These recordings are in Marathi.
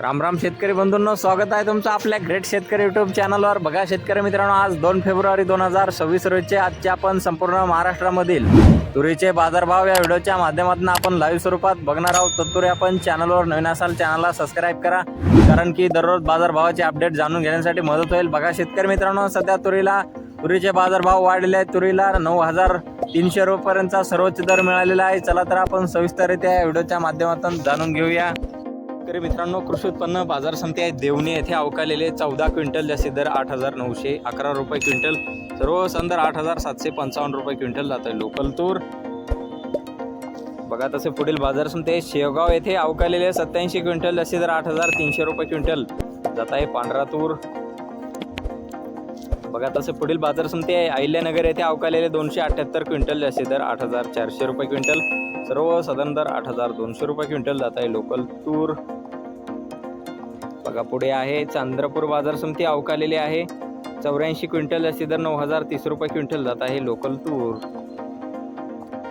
राम राम शेतकरी बंधूंनो स्वागत आहे तुमचं आपल्या ग्रेट शेतकरी युट्यूब चॅनलवर बघा शेतकरी मित्रांनो आज दोन फेब्रुवारी दोन हजार सव्वीस रोजचे आजचे आपण संपूर्ण महाराष्ट्रामधील तुरीचे बाजारभाव या व्हिडिओच्या माध्यमातून आपण लाईव्ह स्वरूपात बघणार आहोत. तत्पूर्वी आपण चॅनलवर नवीन असाल चॅनलला सबस्क्राईब करा. कारण की दररोज बाजारभावाचे अपडेट जाणून घेण्यासाठी मदत होईल. बघा शेतकरी मित्रांनो सध्या तुरीला तुरीचे बाजारभाव वाढलेले आहेत. तुरीला नऊ हजार तीनशे रुपयापर्यंतचा सर्वोच्च दर मिळालेला आहे. चला तर आपण सविस्तररित्या या व्हिडिओच्या माध्यमातून जाणून घेऊया. शेतकरी मित्रांनो कृषी उत्पन्न बाजार समिती आहे. देवणी येथे अवकालेले चौदा क्विंटल जास्तीत दर आठ हजार नऊशे अकरा रुपये क्विंटल. सर्व दर आठ हजार सातशे पंचावन्न रुपये क्विंटल जात आहे. लोकल तूर. बघा तसे पुढील बाजार समिती आहे. शेवगाव येथे अवकालेले सत्याऐंशी क्विंटल जास्तीत दर आठ हजार तीनशे रुपये क्विंटल जात आहे. पांढरा तूर. बघा तसे पुढील बाजार समिती आहे. अहिल्यानगर येथे अवकालेले दोनशे अठ्ठ्याहत्तर क्विंटल जास्ती दर आठ हजार चारशे रुपये क्विंटल. सर्व सदन दर आठ हजार दोनशे रुपये क्विंटल जात आहे. लोकल तूर. बघा पुढे आहे. चंद्रपूर बाजार समिती अवकालेली आहे. चौऱ्याऐंशी क्विंटल जास्ती दर नऊ हजार तीस रुपये क्विंटल जात आहे. लोकल तूर.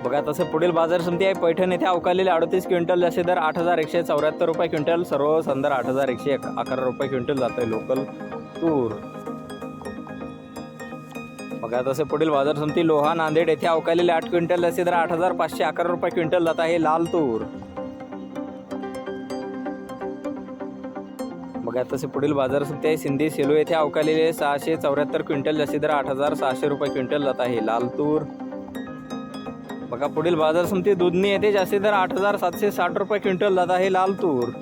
बघा तसं पुढील बाजार समिती आहे. पैठण येथे अवकालेले अडतीस क्विंटल जास्ती दर आठ हजार एकशे चौऱ्याहत्तर रुपये क्विंटल. सर्व संदर आठ हजार एकशे अकरा रुपये क्विंटल जात आहे. लोकल तूर. बघा तसे पुढील बाजार समिती लोहा नांदेड येथे अवकालेले आठ क्विंटल असे दर आठ हजार पाचशे अकरा रुपये क्विंटल जात आहे लाल तूर. बघा तसे पुढील बाजार समिती आहे सिंधी सेलू येथे अवकालेले सहाशे चौऱ्याहत्तर क्विंटल जास्ती दर आठ हजार सहाशे रुपये क्विंटल जात आहे लाल तूर. बघा पुढील बाजार समिती दुधनी येथे जास्ती दर आठ हजार सातशे साठ रुपये क्विंटल जात आहे लाल तूर.